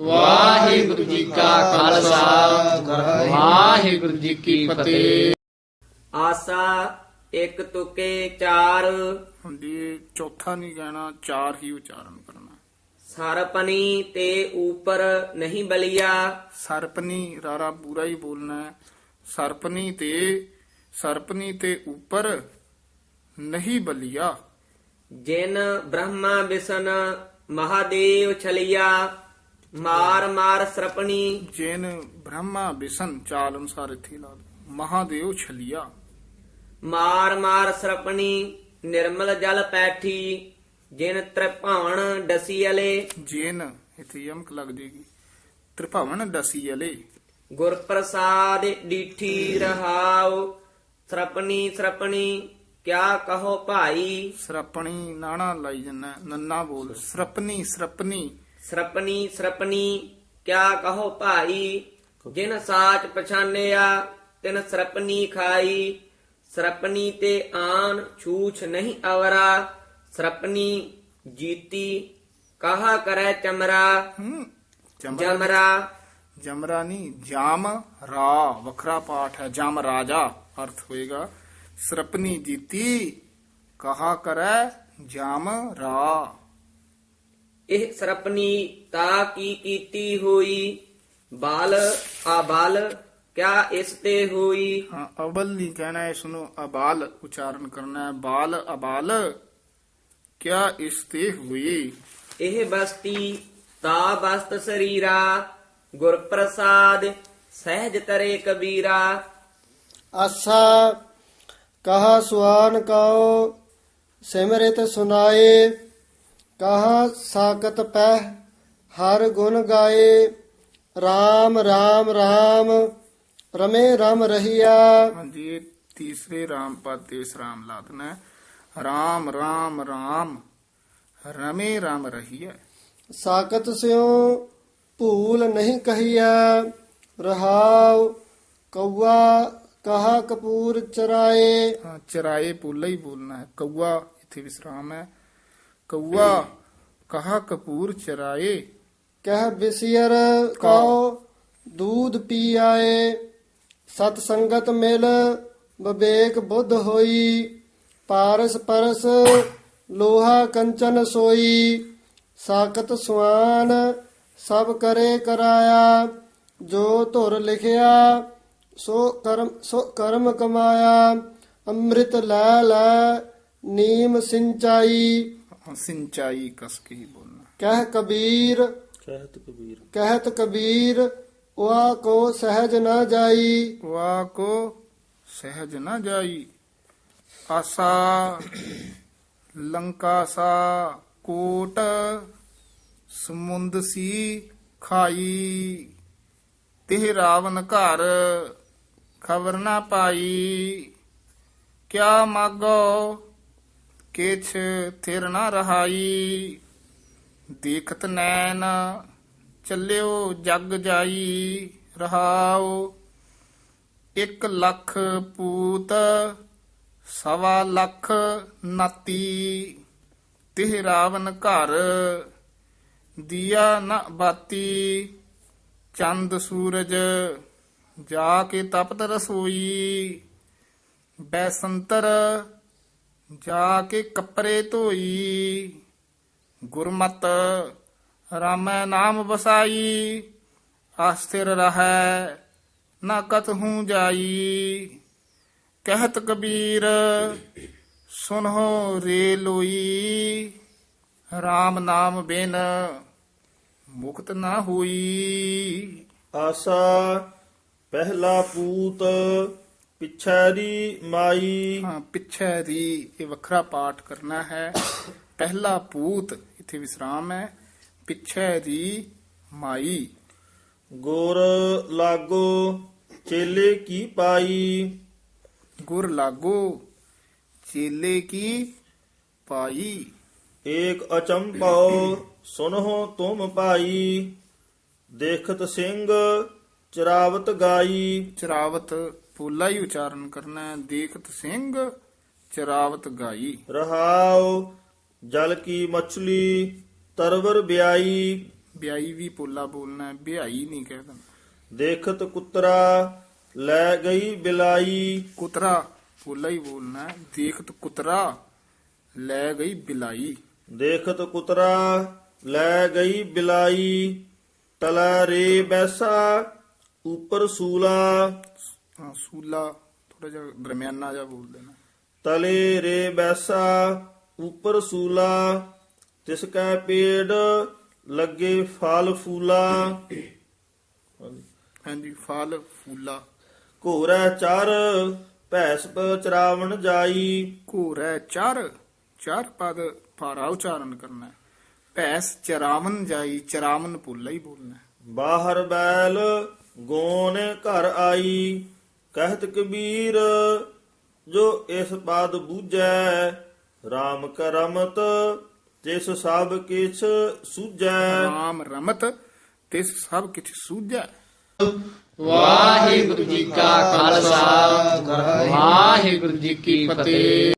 ਵਾਹਿਗੁਰੂ ਜੀ ਕਾ ਖਾਲਸਾ। ਵਾਹਿਗੁਰੂ ਜੀ ਕੀ ਫਤਿਹ। ਆਸਾ ਇੱਕ ਤੁਕੇ ਚਾਰ। ਹੁੰਦੀ ਚੌਥਾ ਨਹੀਂ ਕਹਿਣਾ ਚਾਰ ਹੀ ਉਚਾਰਨ ਕਰਨਾ। ਸਰਪਨੀ ਤੇ ਉਪਰ ਨਹੀਂ ਬਲਿਆ। ਸਰਪਨੀ ਰਾਰਾ ਪੂਰਾ ਹੀ ਬੋਲਣਾ ਹੈ। ਸਰਪਨੀ ਤੇ ਸਰਪਨੀ ਤੇ ਉੱਪਰ ਨਹੀਂ ਬਲਿਆ। ਜਿਨ ਬ੍ਰਹਮਾ ਵਿਸ਼ਨ ਮਹਾਦੇਵ ਛਲਿਆ। ਮਾਰ ਮਾਰ ਸਰਪਣੀ। ਜੈਨ ਬ੍ਰਹਮਾ ਵਿਸ਼ਨ ਚਾਲ ਅਨੁਸਾਰ ਇੱਥੇ ਲਾ ਲਓ। ਮਹਾਦੇਵ ਛਲਿਆ। ਮਾਰ ਮਾਰ ਸਰਪਣੀ ਨਿਰਮਲ ਜਲ ਪੈਠੀ ਜਿਨ ਤ੍ਰਿਭਾਵਨ ਡਸੀਲੇ ਜੈਨ ਇੱਥੇ ਯਮਕ ਲੱਗ ਜੇਗੀ। ਤ੍ਰਿਭਵਨ ਦਸੀ ਅਲੇ। ਗੁਰ ਪ੍ਰਸਾਦ ਡੀਠੀ ਰਹਾਉ। ਸਰਪਣੀ ਸਰਪਣੀ ਕਿਆ ਕਹੋ ਭਾਈ? ਸਰਪਣੀ ਨਾਣਾ ਲਾਈ ਜੰਨਾ ਨੰਨਾ ਬੋਲ। ਸਰਪਨੀ ਸਰਪਨੀ ਸਰਪਣੀ ਸਰਪਣੀ ਕਿਆ ਕਹੋ ਭਾਈ ਜਿਨ ਸਾਚ ਪਛਾਨਿਆ ਤਿਨ ਸਰਪਣੀ ਖਾਈ ਸਰਪਣੀ ਤੇ ਆਨ ਛੂਛ ਨਹੀਂ ਅਵਰਾ ਸਰਪਣੀ ਜੀਤੀ ਕਹਾ ਕਰੈ ਚਮਰਾ ਹੂੰ ਜਮਰਾ ਜਮਰਾ ਜਮਰਾ ਨਹੀਂ ਜਾਮ ਰਾ ਵੱਖਰਾ ਪਾਠ ਹੈ ਜਮ ਰਾਜਾ ਅਰਥ ਹੋਏਗਾ ਸਰਪਨੀ ਜੀਤੀ ਕਹਾ ਕਰੈ ਜਾਮ ਰਾ ਇਹ ਸਰਪਣੀ ਤਾ ਕੀ ਕੀਤੀ ਹੋਈ? ਬਾਲ ਆਬਾਲ ਕਿਆ ਇਸ ਤੇ ਹੋਈ? ਹਾਂ ਅਵਲ ਨਹੀਂ ਕਹਿਣਾ ਇਸ ਨੂੰ ਅਬਾਲ ਉਚਾਰਨ ਕਰਨਾ ਹੈ। ਬਾਲ ਅਬਾਲ ਕਿਆ ਇਸ ਤੇ ਹੋਈ? ਇਹ ਬਸਤੀ ਤਾ ਬਸਤ ਸਰੀਰਾ ਗੁਰ ਪ੍ਰਸਾਦ ਸਹਿਜ ਤਰੇ ਕਬੀਰਾ। ਆਸਾ ਕਹਾ ਸੁਆਨ ਕਉ ਸਿਮਰਿਤ ਸੁਨਾਏ। ਕਹਾ ਸਾਕਤ ਪਹਿ ਹਰ ਗੁਣ ਗਾਏ RAM RAM RAM ਰਮੇ ਰਮ ਰਹੀਆ ਹਾਂਜੀ ਇਹ ਤੀਸਰੇ ਰਾਮ ਪਦ ਤੇ ਵਿਸਰਾਮ ਲਾ ਦੇਣਾ ਹੈ ਰਾਮ ਰਾਮ ਰਾਮ ਰਮੇ ਰਾਮ ਰਹੀ ਹੈ ਸਾਕਤ ਸਿਉ ਭੂਲ ਨਹੀਂ ਕਹੀਆ ਰਹਾਉ ਕਉਆ ਕਹਾ ਕਪੂਰ ਚਰਾਏ ਹਾਂ, ਚਰਾਏ ਪੋਲਾ ਹੀ ਬੋਲਣਾ ਹੈ ਕਊਆ ਇੱਥੇ ਵਿਸਰਾਮ ਹੈ ਕਹਾ ਕਪੂਰ ਚਰਾਏ। ਕਹਿ ਬਿਸਿਰ ਕਉ, ਦੂਧ ਪੀ ਆਏ ਸਤ ਸੰਗਤ ਮਿਲ ਵਿਵੇਕ ਬੁੱਧ ਹੋਈ, ਪਾਰਸ ਪਰਸ, ਲੋਹਾ ਕੰਚਨ ਸੋਈ ਸਾਕਤ ਸੁਆਨ, ਸਭ ਕਰੇ ਕਰਾਇਆ, ਜੋ ਧੁਰ ਲਿਖਿਆ, ਸੋ ਕਰਮ ਸੋ ਕਰਮ ਕਮਾਇਆ, ਅੰਮ੍ਰਿਤ ਲੈ ਲੈ, ਨੀਮ ਸਿੰਚਾਈ ਹਾਂ, ਸਿੰਚਾਈ ਕਸ ਕੇ ਹੀ ਬੋਲਣਾ। ਕਹਿ ਕਬੀਰ ਕਹਿਤ ਕਬੀਰ। ਵਾ ਕੋ ਸਹਿਜ ਨਾ ਜਾਈ। ਵਾ ਕੋ ਸਹਿਜ ਨਾ ਜਾਈ। ਆਸਾ ਲੰਕਾ ਸਾ ਕੋਟ ਸਮੁੰਦ ਸੀ ਖਾਈ। ਤਿਹ ਰਾਵਨ ਘਰ ਖਬਰ ਨਾ ਪਾਈ। ਕਿਆ ਮਾਗੋ ਕਿਛ ਥਿਰ ਨਾ ਰਹਾਈ, ਦੇਖਤ ਨੈਣ ਚੱਲਿਓ ਜਗ ਜਾਈ ਰਹਾਓ ਇੱਕ ਲੱਖ ਪੂਤ, ਸਵਾ ਲੱਖ ਨਾਤੀ। ਤਿਹ ਰਾਵਨ ਘਰ ਦੀਆ ਨ ਬਾਤੀ, ਚੰਦ ਸੂਰਜ ਜਾ ਕੇ ਤਪਤ ਰਸੋਈ। ਬੈਸੰਤਰ ਜਾ ਕੇ ਕੱਪੜੇ ਧੋਈ, ਗੁਰਮਤ ਰਾਮੈ ਨਾਮ ਵਸਾਈ, ਆਸਥਿਰ ਰਹੈ, ਨਾ ਕਤ ਕਤਹੂ ਜਾਈ। ਕਹਿਤ ਕਬੀਰ, ਸੁਨਹੁ ਰੇ ਲੋਈ। RAM ਨਾਮ ਬਿਨ ਮੁਕਤ ਨਾ ਹੋਈ। ਆਸਾ, ਪਹਿਲਾ ਪੂਤ ਪਿਛੈਰੀ ਮਾਈ। ਹਾਂ ਪਿੱਛੇ ਦੀ ਇਹ ਵੱਖਰਾ ਪਾਠ ਕਰਨਾ ਹੈ। ਪਹਿਲਾ ਪੂਤ ਇੱਥੇ ਵਿਸਰਾਮ ਹੈ। ਪਿੱਛੇ ਦੀ ਮਾਈ। ਗੁਰ ਲਾਗੋ ਚੇਲੇ ਕੀ ਪਾਈ? ਗੁਰ ਲਾਗੋ ਚੇਲੇ ਕੀ ਪਾਈ? ਏਕ ਅਚੰਭਉ ਸੁਨਹੁ ਤੁਮ ਪਾਈ। ਦੇਖਤ ਸਿੰਘ ਚਰਾਵਤ ਗਾਈ। ਚਰਾਵਤ ਪੋਲਾ ਹੀ ਉਚਾਰਨ ਕਰਨਾ ਹੈ। ਦੇਖਤ ਸਿੰਘ ਚਰਾਵਤ ਗਾਈ। ਰਹਾਉ ਜਲ ਕੀ ਮਛਲੀ ਤਰਵਰ ਬਿਆਈ। ਵਿਆਈ ਵੀ ਪੋਲਾ ਬੋਲਣਾ ਹੈ। ਵਿਆਈ ਨਹੀਂ ਕਹਿ ਦੇਣਾ ਦੇਖਤ ਕੁਤਰਾ ਲੈ ਗਈ ਬਿਲਾਈ। ਕੁਤਰਾ ਪੋਲਾ ਹੀ ਬੋਲਣਾ ਹੈ। ਦੇਖਤ ਕੁਤਰਾ ਲੈ ਗਈ ਬਿਲਾਈ। ਦੇਖਤ ਕੁਤਰਾ ਲੈ ਗਈ ਬਿਲਾਈ। ਤਲਾ ਰੇ ਬੈਸਾ ਉਪਰ ਸੂਲਾ। ਹਾਂ, ਸੂਲਾ ਥੋੜਾ ਜਿਹਾ ਦਰਮਿਆਨਾ ਜਿਹਾ ਬੋਲ ਦੇਣਾ। ਤਲੇ ਰੇ ਬੈਸਾ ਉਪਰ ਸੂਲਾ ਤਿਸ ਕੈ ਪੇੜ ਲੱਗੇ ਫਲ ਫੂਲਾ। ਹਾਂਜੀ ਫਲ ਫੂਲਾ। ਘੋਰਾ ਚਰ ਭੈਸ ਚਰਾਵਣ ਜਾਈ। ਘੋਰੈ ਚਰ ਚਾਰ ਪਦ ਭਾਰਾ ਉਚਾਰਨ ਕਰਨਾ ਹੈ। ਭੈਸ ਚਰਾਵਨ ਜਾਈ ਚਰਾਵਨ ਪੋਲਾ ਹੀ ਬੋਲਣਾ ਬਾਹਰ ਬੈਲ ਗੋਨ ਘਰ ਆਈ। ਕਹਿਤ ਕਬੀਰ ਜੋ ਇਸ ਪਦ ਬੂਝੈ RAM ਕਰਮਤ ਤਿਸ ਸਭ ਕਿਛ ਸੂਝੈ। ਰਾਮ ਰਮਤ ਤਿਸ ਸਭ ਕਿਛ ਸੂਝੈ। ਵਾਹਿਗੁਰੂ ਜੀ ਕਾ ਖਾਲਸਾ ਵਾਹਿਗੁਰੂ ਜੀ ਕੀ ਫਤਿਹ।